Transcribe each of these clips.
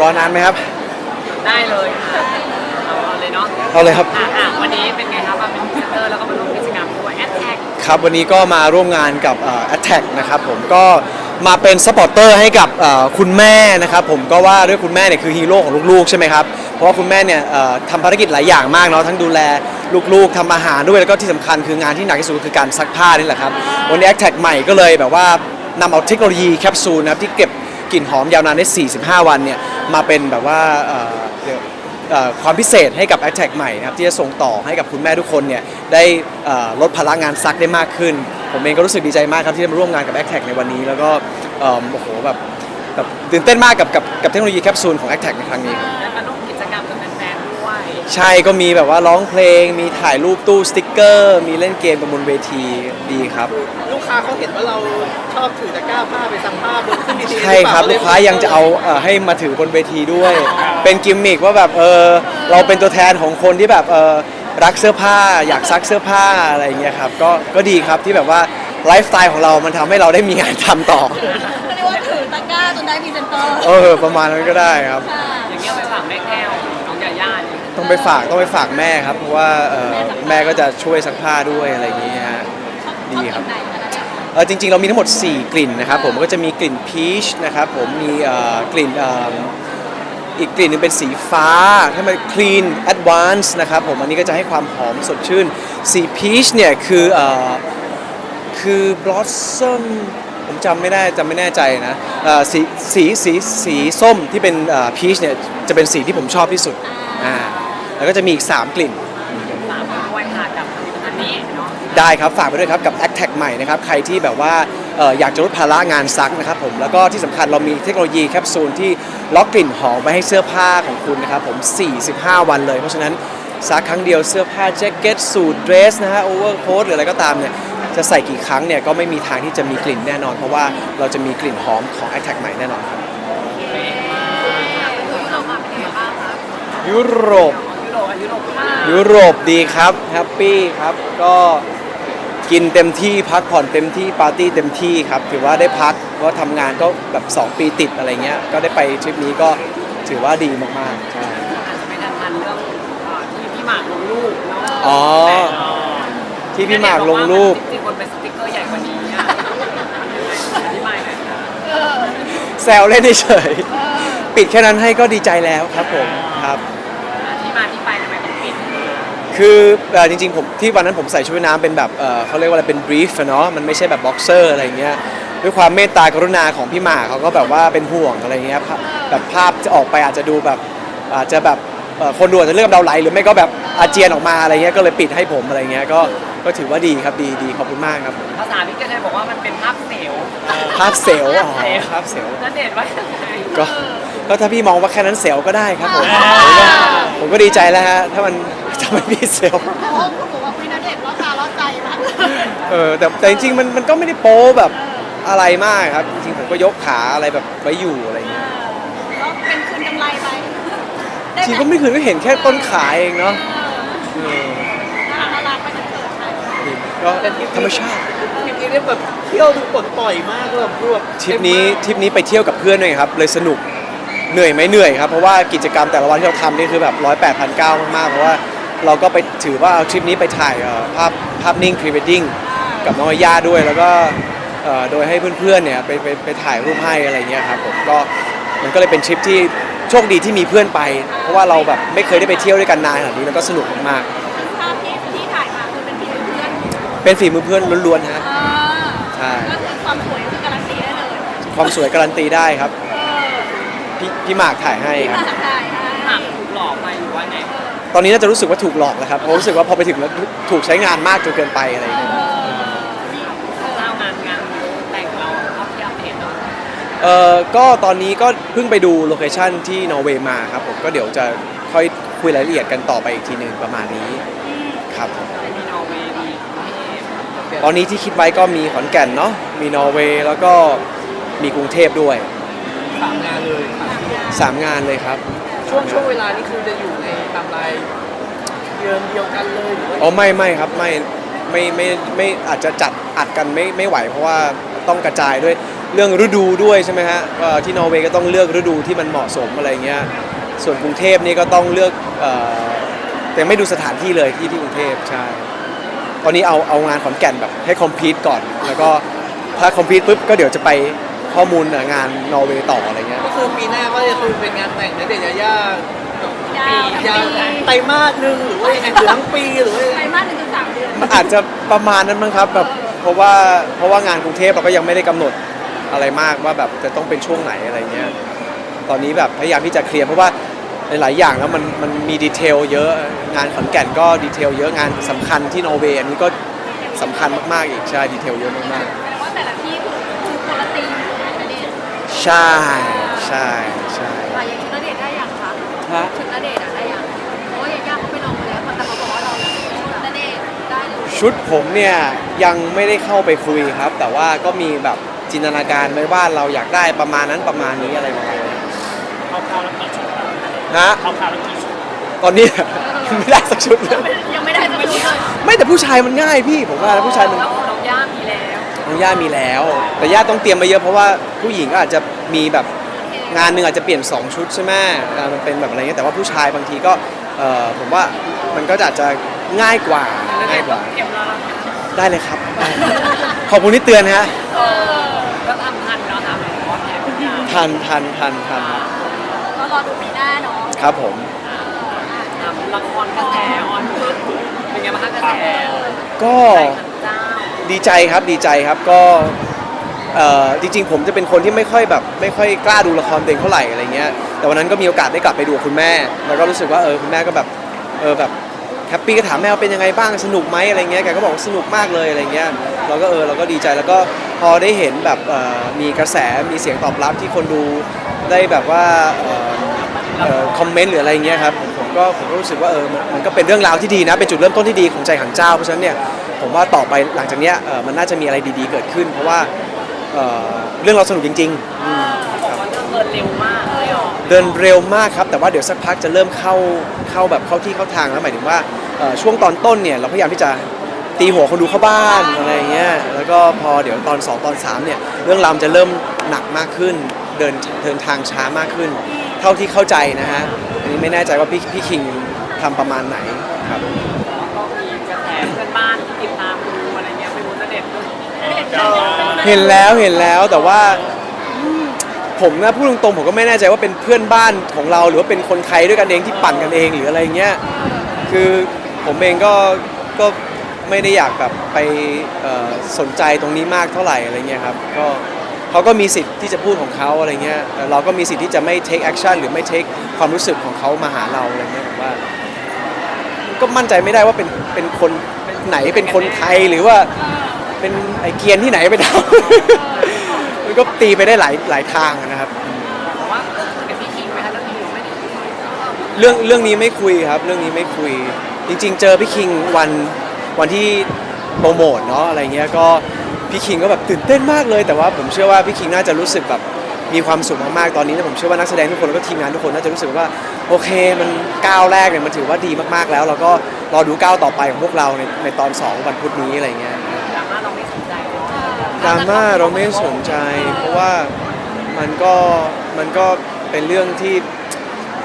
รอนานไหมครับ ได้เลยค่ะเอาเลยเนาะเอาเลยครับ อะอะวันนี้เป็นไงครับมาเป็นพรีเซนเตอร์แล้วก็มาร่วมกิจกรรมด้วยแอดแท็กครับวันนี้ก็มาร่วมงานกับเอ่อ Attack นะครับผมก็มาเป็นซัพพอร์เตอร์ให้กับเอ่อคุณแม่นะครับผมก็ว่าด้วยคุณแม่เนี่ยคือฮีโร่ของลูกๆใช่ไหมครับเพราะว่าคุณแม่เนี่ยเอ่อทำภารกิจหลายอย่างมากเนาะทั้งดูแลลูกๆทำอาหารด้วยแล้วก็ที่สำคัญคืองานที่หนักที่สุดคือการซักผ้านี่แหละครับวันนี้ Attack ใหม่ก็เลยแบบว่านำเอาเทคโนโลยีแคปซูลนะครับที่เก็บ กลิ่นหอมยาวนานได้ 45 วันเนี่ยมาเป็นแบบว่าเอ่อเดี๋ยวเอ่อความพิเศษให้กับ a t t a c ใหม่นะครับที่จะส่งต่อให้กับคุณแม่ทุกคนเนี่ยได้เอ่อลดภาระงานซักได้มากขึ้น ผมเองก็รู้สึกดีใจมากครับที่ได้มาร่วมงานกับ a t t a c ในวันนี้ แล้วก็เอิ่มโอ้โหแบบแบบตื่นเต้นมากกับกับกับเทคโนโลยีแคปซูลของ a t t a c ในครั้งนี้ครับได้มาร่วมกิจกรรมกับแฟนๆด้วยใช่ก็มีแบบว่าร้องเพลง มีถ่ายรูปตู้สติ๊กเกอร์ มีเล่นเกมกันบนเวทีดีครับ ลูกค้า เขาเห็นว่าเราชอบถือตะกร้าผ้าไปซักผ้าบนขึ้นดีทีใช่ครับลูกค้ายังจะเอาเอ่อให้มาถือบนเวทีด้วย เป็นกิมมิกว่าแบบเออเราเป็นตัวแทนของคนที่แบบเออรักเสื้อผ้า อยากซักเสื้อผ้าอะไรอย่างเงี้ยครับก็ก็ดีครับที่แบบว่าไลฟ์สไตล์ของเรามันทำให้เราได้มีงานทำต่อ ก็เรียกว่าถือตะกร้าจนได้พรีเซนเตอร์เออ ประมาณนั้นก็ได้ครับ ค่ะอย่างเงี้ยไปฝากแม่แก้วน้องยาย่าเนี่ยต้องไปฝากต้องไปฝากแม่ครับ เพราะว่าเอ่อแม่ก็จะช่วยซักผ้าด้วยอะไรอย่างเงี้ยฮะดีครับชอบกินไหนคะ เนี่ยเออจริงๆ เรามีทั้งหมด 4 กลิ่นนะครับผมก็จะมีกลิ่นพีชนะครับผมมีเอ่อกลิ่นเอ่ออีกกลิ่นหนึงเป็นสีฟ้าให้มัน clean advance นะครับผมอันนี้ก็จะให้ความหอมสดชื่น สีพีชเนี่ยคือเอ่อ คือ blossom ผมจำไม่ได้จำไม่แน่ใจนะเอ่อสีสีสีสีส้มที่เป็นพีชเนี่ยจะเป็นสีที่ผมชอบที่สุดอ่าแล้วก็จะมีอีก 3 กลิ่น ฝากด้วยค่ะกับผลิตภัณฑ์นี้เนาะ ได้ครับฝากไปด้วยครับกับ a c t a c ใหม่นะครับใครที่แบบว่าเอ่ออยากจะลดภาระงานซักนะครับผมแล้วก็ที่สำคัญเรามีเทคโนโลยีแคปซูลที่ล็อกกลิ่นหอมไว้ให้เสื้อผ้าของคุณนะครับผม 45 วันเลย เพราะฉะนั้นซักครั้งเดียวเสื้อผ้าแจ็คเก็ตสูทเดรสนะฮะโอเวอร์โค้ทหรืออะไรก็ตามเนี่ยจะใส่กี่ครั้งเนี่ยก็ไม่มีทางที่จะมีกลิ่นแน่นอน เพราะว่าเราจะมีกลิ่นหอมของ a c t a c ใหม่แน่นอนครับเรามาเป็นยังไงบ้างคะยุโรปยุโรปยุโรปมากยุโรปดีครับแฮปปี้ครับก็ กินเต็มที่พักผ่อนเต็มที่ปาร์ตี้เต็มที่ครับถือว่าได้พักเพราะทำงานก็แบบ 2 ปีติดอะไรเงี้ยก็ได้ไปทริปนี้ก็ถือว่าดีมากๆใช่อาจจะไม่ทันทันเรื่องเอ่อที่พี่หมากลงรูปเนาะอ๋อแต่เอ่อที่พี่หมากลงรูปจริงๆคนเป็นสติ๊กเกอร์ใหญ่กว่านี้อะอธิบายหน่อยค่ะแซวเล่นเฉยๆปิดแค่นั้นให้ก็ดีใจแล้วครับผมครับ ที่มาที่ไปทำไมต้องปิด คือเอ่อจริงๆผมที่วันนั้นผมใส่ชุดว่ายน้ำเป็นแบบเอ่อเขาเรียกว่าอะไรเป็นบรีฟเนาะมันไม่ใช่แบบบ็อกเซอร์อะไรเงี้ยด้วยความเมตตากรุณาของพี่หมากเขาก็แบบว่าเป็นห่วงอะไรเงี้ยภาพแบบภาพจะออกไปอาจจะดูแบบอาจจะแบบเอ่อคนดูอาจจะเลือกเราไหลหรือไม่ก็แบบอาเจียนออกมาอะไรเงี้ยก็เลยปิดให้ผมอะไรเงี้ยก็ก็ถือว่าดีครับดีดีขอบคุณมากครับภาษาพี่เกษบอกว่ามันเป็นภาพเซลล์ภาพเซลล์อ๋อภาพเซลล์นั่นเด็ดว่ายังไงก็ก็ถ้าพี่มองว่าแค่นั้นเซลล์ก็ได้ครับผมอ่าผมก็ผมก็ดีใจแล้วฮะถ้ามัน ถ้ามันมีเซลล์เพราะว่าคุณบอกว่าพี่ณเดชน์ล่อตาล่อใจมากเออแต่แต่จริงๆมันมันก็ไม่ได้โป๊แบบอะไรมากครับ จริงๆผมก็ยกขาอะไรแบบไว้อยู่อะไรอย่างเงี้ยแล้วเป็นคืนกำไรไปได้จริงไหมก็ไม่คืนก็เห็นแค่ต้นขาเองเนาะเออน่ารักไปจนเกิดไปก็ธรรมชาติ ทริปนี้เนี่ยแบบเที่ยวดูปลดปล่อยมากเลยแบบรวบทริปนี้ทริปนี้ไปเที่ยวกับเพื่อนด้วยครับ เลยสนุกเหนื่อยไหมเหนื่อยครับ เพราะว่ากิจกรรมแต่ละวันที่เราทำนี่คือแบบร้อยแปดพันเก้ามากๆเพราะว่า เราก็ไปถือว่าเอาทริปนี้ไปถ่ายเอ่อภาพภาพนิ่งพรีเวดดิ้งกับน้องย่าด้วยแล้วก็เอ่อโดยให้เพื่อนๆเนี่ยไปไปไปถ่ายรูปให้อะไรเงี้ยครับผมก็มันก็เลยเป็นทริปที่โชคดีที่มีเพื่อนไป เพราะว่าเราแบบไม่เคยได้ไปเที่ยวด้วยกันนานขนาดนี้แล้วก็สนุกมากภาพที่ที่ถ่ายมาคือเป็นฝีมือเพื่อนๆเป็นฝีมือเพื่อนล้วนๆฮะ อ่าใช่ ก็คือความสวยก็คือการันตีได้เลยความสวยการันตีได้ครับ เออพี่พี่หมากถ่ายให้ครับ ถ่ายให้ ตอนนี้น่าจะรู้สึกว่าถูกหลอกแล้วครับเพราะรู้สึกว่าพอไปถึงแล้วถูกใช้งานมากจนเกินไปอะไรอย่างเงี้ยเล่างานงานแต่งเราเข้าที่อัปเดตเนาะเอ่อก็ตอนนี้ก็เพิ่งไปดูโลเคชั่นที่นอร์เวย์มาครับผมก็เดี๋ยวจะค่อยคุยรายละเอียดกันต่อไปอีกทีหนึ่งประมาณนี้ครับผมไม่มีนอร์เวย์ดีที่ตอนนี้ที่คิดไว้ก็มีขอนแก่นเนาะมีนอร์เวย์แล้วก็มีกรุงเทพด้วยสามงานเลย3งานเลยครับ ช่วงช่วงเวลานี้คือจะอยู่ในทม์ไลน์เดือนเดียวกันเลยหรือว่าอ๋อไม่ไม่ครับไม่ไม่ไม่ไม่อาจจะจัดอัดกันไม่ไม่ไหว เพราะว่าต้องกระจายด้วยเรื่องฤดูด้วยใช่ไหมฮะก็ที่นอร์เวย์ก็ต้องเลือกฤดูที่มันเหมาะสมอะไรเงี้ยส่วนกรุงเทพนี่ก็ต้องเลือกเอ่อแต่ไม่ดูสถานที่เลยที่ที่กรุงเทพใช่ตอนนี้เอาเอางานขอนแก่นแบบให้คอมพลีทก่อน แล้วก็ถ้าคอมพลีทปุ๊บก็เดี๋ยวจะไป ข้อมูลงานนอร์เวย์ต่ออะไรเงี้ย ก็คือปีหน้าก็จะคือเป็นงานแต่งณเดชน์ยาย่ายาวยาวปีไตรมาสหนึ่งหรือว่ายังไงหรือทั้งปีหรือว่ายังไตรไงมาสหนึ่งถึงสามเดือนมันอาจจะประมาณนั้นมั้งครับแบบเพราะว่าเพราะว่างานกรุงเทพเราก็ยังไม่ได้กำหนดอะไรมากว่าแบบจะต้องเป็นช่วงไหนอะไรเงี้ยตอนนี้แบบพยายามที่จะเคลียร์เพราะว่าหลายๆอย่างแล้วมันมันมีดีเทลเยอะงานขอนแก่นก็ดีเทลเยอะงานสำคัญที่นอร์เวย์อันนี้ก็สำคัญมากๆอีกใช่ดีเทลเยอะมากแปลว่าแต่ละที่ ใช่ใช่ใช่อะอย่างชุดณเดชน์ได้ยังคะฮะชุดณเดชน์อะได้ยังเพราะว่ายาย่าเขาไปลองมาแล้วแต่เขาบอกว่าเราชุดณเดชน์ได้เลยชุดผมเนี่ยยังไม่ได้เข้าไปคุยครับ แต่ว่าก็มีแบบจินตนาการไว้ว่าเราอยากได้ประมาณนั้นประมาณนี้อะไรประมาณนี้เขาเขาแล้วกี่ชุดฮะเขาเขาแล้วกี่ชุดตอนนี้ ไม่ได้สักชุดเลยยังไม่ได้สักชุดเลยไม่แต่ผู้ชายมันง่ายพี่ผมว่าแล้วผู้ชายมัน แล้วน้องย่ามี แล้วน้องย่ามีแล้ว แต่ย่าต้องเตรียมมาเยอะเพราะว่าผู้หญิงก็อาจจะมีแบบงานหนึ่งอาจจะเปลี่ยน 2 ชุดใช่ไหมอ่ามันเป็นแบบอะไรเงี้ยแต่ว่าผู้ชายบางทีก็เอ่อผมว่ามันก็อาจจะง่ายกว่าแล้วง่ายกว่า เตรียมแล้วได้เลยครับได้ขอบคุณที่เตือนฮะเออก็ทำทันแล้วค่ะหมายถึงว่าแผนทุกอย่างทันทันทันทันก็รอดูปีหน้าเนาะครับผม ทำละครกระแสออนพึ่งเป็นไงบ้างคะกระแสก็ใจขันเจ้า ดีใจครับดีใจครับก็เอ่อจริงๆ ผมจะเป็นคนที่ไม่ค่อยแบบไม่ค่อยกล้าดูละครตัวเองเท่าไหร่อะไรเงี้ยแต่วันนั้นก็มีโอกาสได้กลับไปดูกับคุณแม่ แล้วก็รู้สึกว่าเออคุณแม่ก็แบบเออแบบแฮปปี้ก็ถามแม่ว่าเป็นยังไงบ้างสนุกไหมอะไรเงี้ยแกก็บอกว่าสนุกมากเลยอะไรเงี้ยเราก็เออเราก็ดีใจแล้วก็พอได้เห็นแบบเอ่อมีกระแสมีเสียงตอบรับที่คนดูได้แบบว่าเอ่อเอ่อคอมเมนต์หรืออะไรเงี้ยครับผมผมก็ผมก็รู้สึกว่าเออมันมันก็เป็นเรื่องราวที่ดีนะเป็นจุดเริ่มต้นที่ดีของใจหังเจ้าเพราะฉะนั้นเนี่ย ผมว่าต่อไปหลังจากเนี้ยเอ่อมันน่าจะมีอะไรดีๆเกิดขึ้น เพราะว่าเอ่อเรื่องเราสนุกจริงๆอืมเขาบอกว่าเรื่องเดินเร็วมากเลยอะเดินเร็วมากครับ แต่ว่าเดี๋ยวสักพักจะเริ่มเข้าเข้าแบบเข้าที่เข้าทางแล้วหมายถึงว่าเอ่อช่วงตอนต้นเนี่ยเราพยายามที่จะตีหัวคนดูเข้าบ้านอะไรอย่างเงี้ยแล้วก็พอเดี๋ยวตอน 2 ตอน 3 เนี่ยเรื่องราวมันจะเริ่มหนักมากขึ้น เดินเดินทางช้ามากขึ้น เท่าที่เข้าใจนะฮะอันนี้ไม่แน่ใจว่าพี่พี่คิงทำประมาณไหนครับ เห็นแล้วเห็นแล้วแต่ว่าผมนะพูดตรงๆผมก็ไม่แน่ใจว่าเป็นเพื่อนบ้านของเราหรือว่าเป็นคนไทยด้วยกันเองที่ปั่นกันเองหรืออะไรเงี้ยคือผมเองก็ก็ไม่ได้อยากแบบไปสนใจตรงนี้มากเท่าไหร่อะไรเงี้ยครับก็เขาก็มีสิทธิ์ที่จะพูดของเขาอะไรเงี้ยเราก็มีสิทธิ์ที่จะไม่ take action หรือไม่ take ความรู้สึกของเขามาหาเราอะไรเงี้ยผมว่า ก็มั่นใจไม่ได้ว่าเป็นเป็นคนไหนเป็นคนไทยหรือว่า เป็นไอเกียนที่ไหนไปทำมันก็ตีไปได้หลายหลายทางอะนะครับแต่ว่าเออกับพี่คิงไหมคะเรื่องนี้หรือไม่ได้คุยเรื่องเรื่องนี้ไม่คุยครับ เรื่องนี้ไม่คุย จริง ๆ เจอพี่คิงวันวันที่โปรโมทเนาะอะไรเงี้ยก็พี่คิงก็แบบตื่นเต้นมากเลย แต่ว่าผมเชื่อว่าพี่คิงน่าจะรู้สึกแบบมีความสุขมากๆตอนนี้นะผมเชื่อว่านักแสดงทุกคนแล้วก็ทีมงานทุกคนน่าจะรู้สึกว่าโอเคมันก้าวแรกเนี่ยมันถือว่าดีมากๆแล้วเราก็รอดูก้าวต่อไปของพวกเราในในตอนสองวันพุธนี้อะไรเงี้ย ราม่าเราไม่สนใจ เพราะว่ามันก็มันก็เป็นเรื่องที่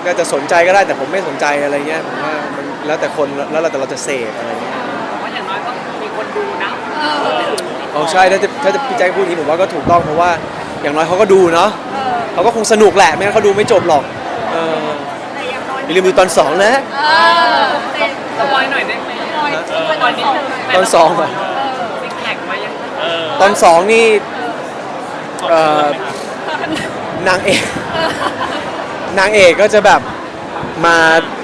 ก็จะสนใจก็ได้แต่ผมไม่สนใจอะไรเงี้ยผมว่ามันแล้วแต่คนแล้วแต่เราจะเสพอะไรเงี้ยแต่ว่าอย่างน้อยก็มีคนดูนะอ๋อใช่ถ้าจะถ้าจะพี่แจ็คพูดอย่างนี้ผมว่าก็ถูกต้องเพราะว่าอย่างน้อยเขาก็ดูเนาะเขาก็คงสนุกแหละไม่งั้นเขาดูไม่จบหรอกเออแต่ยังน้อยอย่าลืมดูตอนสองนะเออแต่สปอยหน่อยได้ไหมน้อยสปอยนิดนึงตอนสอง ตอนสองนี่เอ่อนางเอกนางเอกก็จะแบบมา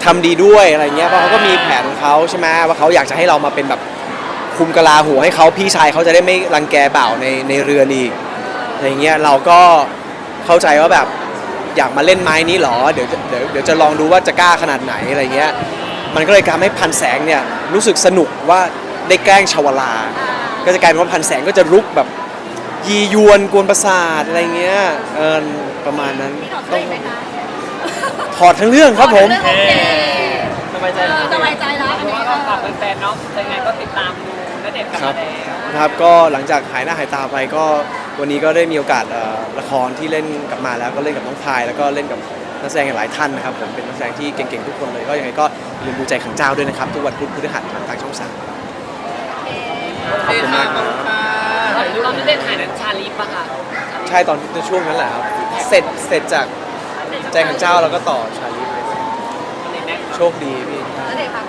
ทำดีด้วยอะไรเงี้ยเพราะเขาก็มีแผนของเขาใช่ไหมว่าเขาอยากจะให้เรามาเป็นแบบคุมกะลาหัวให้เขาพี่ชายเขาจะได้ไม่รังแกบ่าวในในเรือนอีกอะไรเงี้ยเราก็เข้าใจว่าแบบอยากมาเล่นไม้นี้เหรอเดี๋ยวจะเดี๋ยวเดี๋ยวจะลองดูว่าจะกล้าขนาดไหนอะไรเงี้ยมันก็เลยทำให้พันแสงเนี่ยรู้สึกสนุกว่าได้แกล้งชาวลา ก็จะกลายเป็นว่าพันแสงก็จะรุกแบบยียวนกวนประสาทอะไรเงี้ยเออประมาณนั้นพี่ถอดต้เสื้อองไหมคะถอดทั้งเรื่องครับผม โอเคสบายใจเออสบายใจแล้วอันเพราะนี้ว่าเอเราอฝากแฟนๆเนาะยังไงก็ติดตามดูณเดชน์กลับมาแล้วนะครับก็หลังจากหายหน้าหายตาไปก็วันนี้ก็ได้มีโอกาสเอ่อละครที่เล่นกลับมาแล้วก็เล่นกับน้องพายแล้วก็เล่นกับนักแสดงหลายท่านนะครับผมเป็นนักแสดงที่เก่งๆทุกคนเลยก็ยังไงก็อย่าลืมดูใจขังเจ้าด้วยนะครับทุกวันพุธพฤหัสทางช่องสามโอเคค่ะ ขอบคุณค่ะตอนตอนที่เล่นถ่ายนั้นชาลีปะค่ะใช่ตอนในช่วงนั้นแหละครับ เสร็จเสร็จจากใจขังเจ้าแล้วก็ต่อชาลีฟเลยในแม็กโชคดีพี่ แล้วเด็กค่ะ